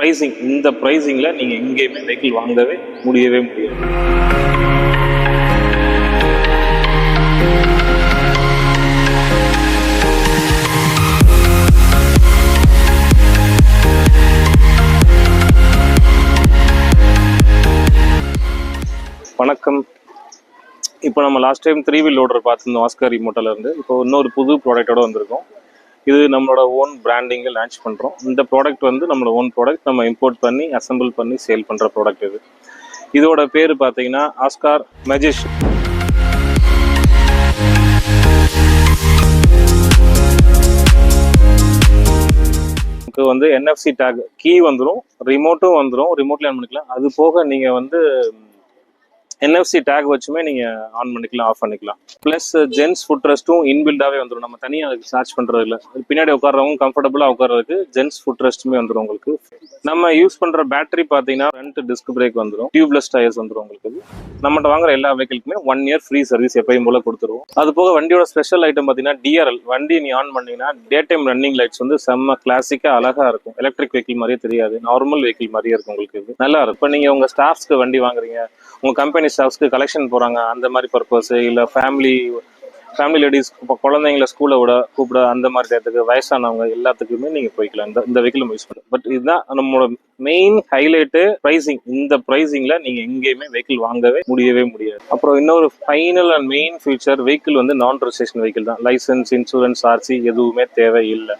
Pricing இந்த ப்ரைஸிங்கில் நீங்கள் எங்கேயுமே வெஹிக்கிள் வாங்கவே முடியவே முடியாது. வணக்கம். இப்போ நம்ம last time three wheel loader பார்த்துருந்தோம் ஆஸ்கர் ரிமோட்டில் இருந்து. இப்போ இன்னொரு புது ப்ராடக்ட்டோட வந்திருக்கோம். இது நம்மளோட ஓன் பிராண்டிங்கை லான்ச் பண்ணுறோம் இந்த ப்ராடக்ட் வந்து நம்மளோட ஓன் ப்ராடக்ட் நம்ம இம்போர்ட் பண்ணி அசம்பிள் பண்ணி சேல் பண்ணுற ப்ராடக்ட் இது. இதோட பேர் பார்த்தீங்கன்னா ஆஸ்கார் மெஜிஷ் வந்து என்எஃப்சி டேக் கீ வந்துடும் ரிமோட்டும் வந்துடும் ரிமோட்ல பண்ணிக்கலாம்? அது போக நீங்கள் வந்து என்எஃப்சி டேக் வச்சுமே நீங்க ஆன் பண்ணிக்கலாம் ஆஃப் பண்ணிக்கலாம். ப்ளஸ் ஜென்ஸ் ஃபுட் ரெஸ்ட்டும் இன்பில்டாவே வந்துடும் நம்ம தனியாக அதுக்கு சார்ஜ் பண்றது இல்ல பின்னாடி உட்காரவங்க கம்ஃபர்டபுளாக உட்காரதுக்கு ஜென்ஸ் ஃபுட் ரெஸ்ட்டுமே வந்துடும் உங்களுக்கு. நம்ம யூஸ் பண்ற பேட்டரி பார்த்தீங்கன்னா ஃப்ரண்ட் டிஸ்க் பிரேக் வந்துடும் டியூப்லெஸ் டயர்ஸ் வந்துடும் உங்களுக்கு. நம்மகிட்ட வாங்குற எல்லா வெஹிக்கிளுக்குமே ஒன் இயர் ஃப்ரீ சர்வீஸ் எப்பயும் போல கொடுத்துருவோம். அது போக வண்டியோட ஸ்பெஷல் ஐட்டம் பாத்தீங்கன்னா டிஆர்எல் வண்டி நீ ஆன் பண்ணீங்கன்னா டே டைம் ரன்னிங் லைட்ஸ் வந்து செம்ம கிளாசிக்கா அழகா இருக்கும். எலக்ட்ரிக் வெஹிக்கிள் மாதிரியே தெரியாது. நார்மல் வெஹிக்கிள் மாதிரியே இருக்கும் உங்களுக்கு இது. நல்லா இருக்கும். இப்போ நீங்க உங்க ஸ்டாஃப்ஸ்க்கு வண்டி வாங்குறீங்க. உங்க கம்பெனி ஸ்டாஃப்ஸ்க்கு கலெக்ஷன் போறாங்க. அந்த மாதிரி பர்பஸ் இல்ல ஃபேமிலி ஃபேமிலி லேடிஸ் இப்போ குழந்தைங்கள ஸ்கூலில் விட கூப்பிட அந்த மாதிரி இடத்துக்கு வயசானவங்க எல்லாத்துக்குமே நீங்கள் போய்க்கலாம். இந்த இந்த வெஹிக்கிள் யூஸ் பண்ணுங்க பட் இதுதான் நம்மளோட மெயின் ஹைலைட்டு ப்ரைசிங் இந்த ப்ரைஸிங்கில் நீங்கள் எங்கேயுமே வெஹிக்கிள் வாங்கவே முடியவே முடியாது. அப்புறம் இன்னொரு final and main feature vehicle வந்து நான் ரெஜிஸ்ட்ரேஷன் வெஹிக்கிள் தான் லைசன்ஸ் இன்சூரன்ஸ் ஆர்சி எதுவுமே தேவையில்லை.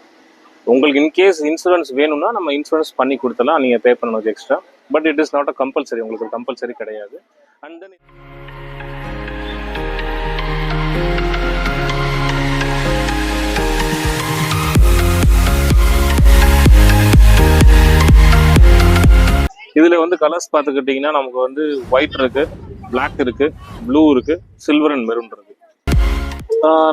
உங்களுக்கு இன்கேஸ் இன்சூரன்ஸ் வேணும்னா நம்ம இன்சூரன்ஸ் பண்ணி கொடுத்தலாம் நீங்கள் பே பண்ணணும் extra but it is not a compulsory உங்களுக்கு கம்பல்சரி கிடையாது. அண்ட் தென் இதில் வந்து கலர்ஸ் பார்த்துக்கிட்டிங்கன்னா நமக்கு வந்து ஒயிட் இருக்குது பிளாக் இருக்குது ப்ளூ இருக்குது சில்வர் அண்ட் மெரூன் இருக்குது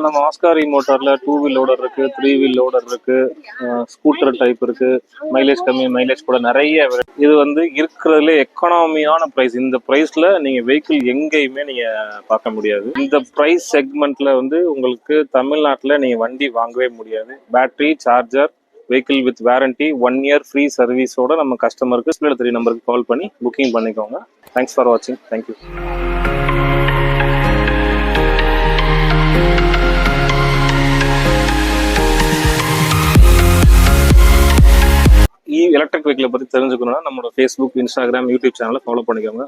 நம்ம ஆஸ்காரி மோட்டாரில் டூ வீல் லோடர் இருக்குது த்ரீ வீல் லோடர் இருக்குது ஸ்கூட்டர் டைப் இருக்குது மைலேஜ் கம்மி மைலேஜ் கூட நிறைய இது வந்து இருக்கிறதுல எக்கனாமியான ப்ரைஸ் இந்த ப்ரைஸில் நீங்கள் வெஹிக்கிள் எங்கேயுமே நீங்கள் பார்க்க முடியாது. இந்த ப்ரைஸ் செக்மெண்ட்டில் வந்து உங்களுக்கு தமிழ்நாட்டில் நீங்கள் வண்டி வாங்கவே முடியாது. Battery charger vehicle with warranty one year free சர்வீஸோட நம்ம கஸ்டமருக்கு ஸ்பீட் த்ரீ நம்பருக்கு கால் பண்ணி புக்கிங் பண்ணிக்கோங்க. தேங்க்ஸ் ஃபார் வாட்சிங் தேங்க்யூ எலக்ட்ரிக் வெஹிக்கிளை பற்றி தெரிஞ்சுக்கணும்னா நம்மளோட ஃபேஸ்புக் இன்ஸ்டாகிராம் யூடியூப் சேனலை ஃபாலோ பண்ணிக்கோங்க.